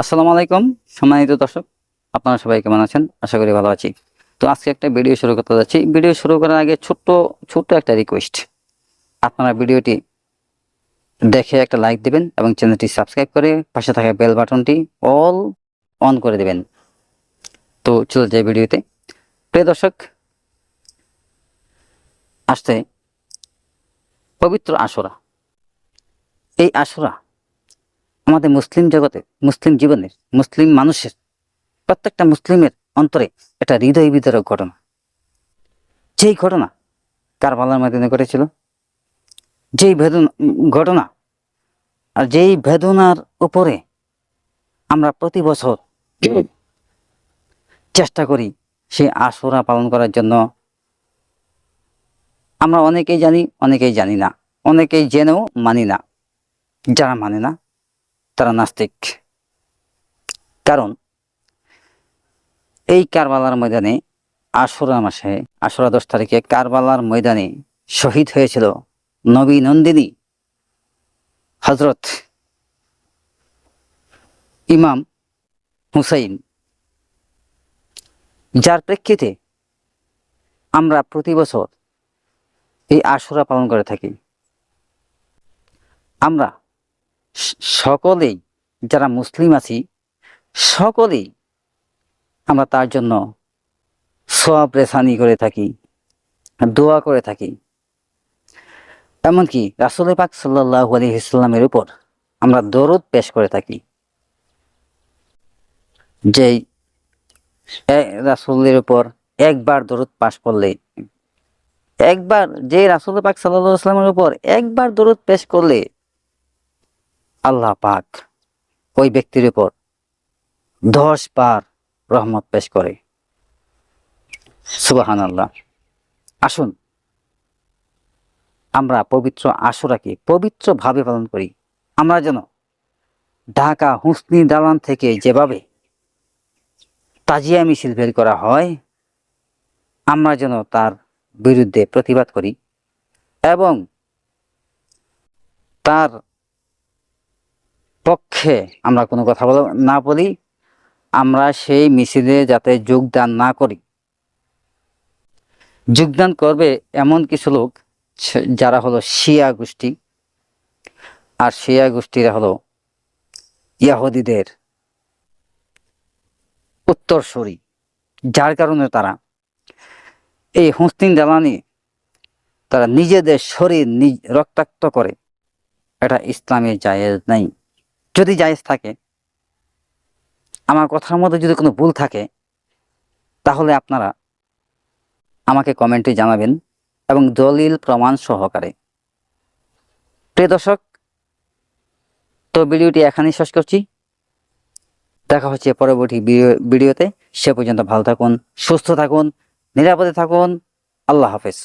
আসসালামু আলাইকুম, সম্মানিত দর্শক, আপনারা সবাই কেমন আছেন? আশা করি ভালো আছি। তো আজকে একটা ভিডিও শুরু করতে যাচ্ছি। ভিডিও শুরু করার আগে ছোট্ট ছোট্ট একটা রিকোয়েস্ট আপনারা ভিডিওটি দেখে একটা লাইক দিবেন এবং চ্যানেলটি সাবস্ক্রাইব করে পাশে থাকা বেল বাটনটি অল অন করে দিবেন। তো চলে যাই ভিডিওতে। প্রিয় দর্শক আসতে পবিত্র আসরা এই আশরা আমাদের মুসলিম জগতে, মুসলিম জীবনের, মুসলিম মানুষের, প্রত্যেকটা মুসলিমের অন্তরে একটা হৃদয় বিতরক ঘটনা। যেই ঘটনা কারবালার ময়দানে ঘটেছিল, যেই বেদনা ঘটনা, আর যেই বেদনার উপরে আমরা প্রতি বছর চেষ্টা করি সেই আশুরা পালন করার জন্য। আমরা অনেকেই জানি অনেকেই জানি না, অনেকেই জেনেও মানি না, যারা মানে না তারা নাস্তিক। কারণ, এই কারবালার ময়দানে আশুরা মাসে, আশুরা দশ তারিখে কারবালার ময়দানে শহীদ হয়েছিল নবী নন্দিনী হজরত ইমাম হুসাইন। যার প্রেক্ষিতে আমরা প্রতি বছর এই আশুরা পালন করে থাকি। আমরা সকলেই যারা মুসলিম আছি, সকলেই আমরা তার জন্য সোয়াব রেসানি করে থাকি, দোয়া করে থাকি। এমনকি রাসুল পাক সাল্লাহ আলী ইসলামের উপর আমরা দরদ পেশ করে থাকি। এ- রাসূলের উপর একবার দরুদ পাশ করলে, একবার যে রাসুল পাক সাল্লাহ ইসলামের উপর একবার দরুদ পেশ করলে আল্লাহ পাক ওই ব্যক্তির উপর দশ বার রহমত পেশ করে। সুবাহান আল্লাহ আসুন, আমরা পবিত্র আশুরাকে পবিত্রভাবে পালন করি। আমরা যেন ঢাকা হুসনি দালান থেকে যেভাবে তাজিয়া মিছিল বের করা হয়, আমরা যেন তার বিরুদ্ধে প্রতিবাদ করি এবং তার পক্ষে আমরা কোনো কথা বলা না বলি, আমরা সেই মিছিলে যাতে যোগদান না করি। যোগদান করবে এমন কিছু লোক যারা হলো শিয়া গোষ্ঠী। আর শিয়া গোষ্ঠীরা হলো ইয়াহুদিদের উত্তরসূরি, যার কারণে তারা এই হুসতিন দালানি তারা নিজেদের শরীর রক্তাক্ত করে। এটা ইসলামে জায়েজ নাই। যদি জায়েজ থাকে, আমার কথার মধ্যে যদি কোনো ভুল থাকে, তাহলে আপনারা আমাকে কমেন্টে জানাবেন এবং দলিল প্রমাণ সহকারে। প্রিয় দর্শক, তো ভিডিওটি এখানেই শেষ করছি। দেখা হচ্ছে পরবর্তী ভিডিও- ভিডিওতে। সে পর্যন্ত ভালো থাকুন, সুস্থ থাকুন, নিরাপদে থাকুন। আল্লাহ হাফেজ।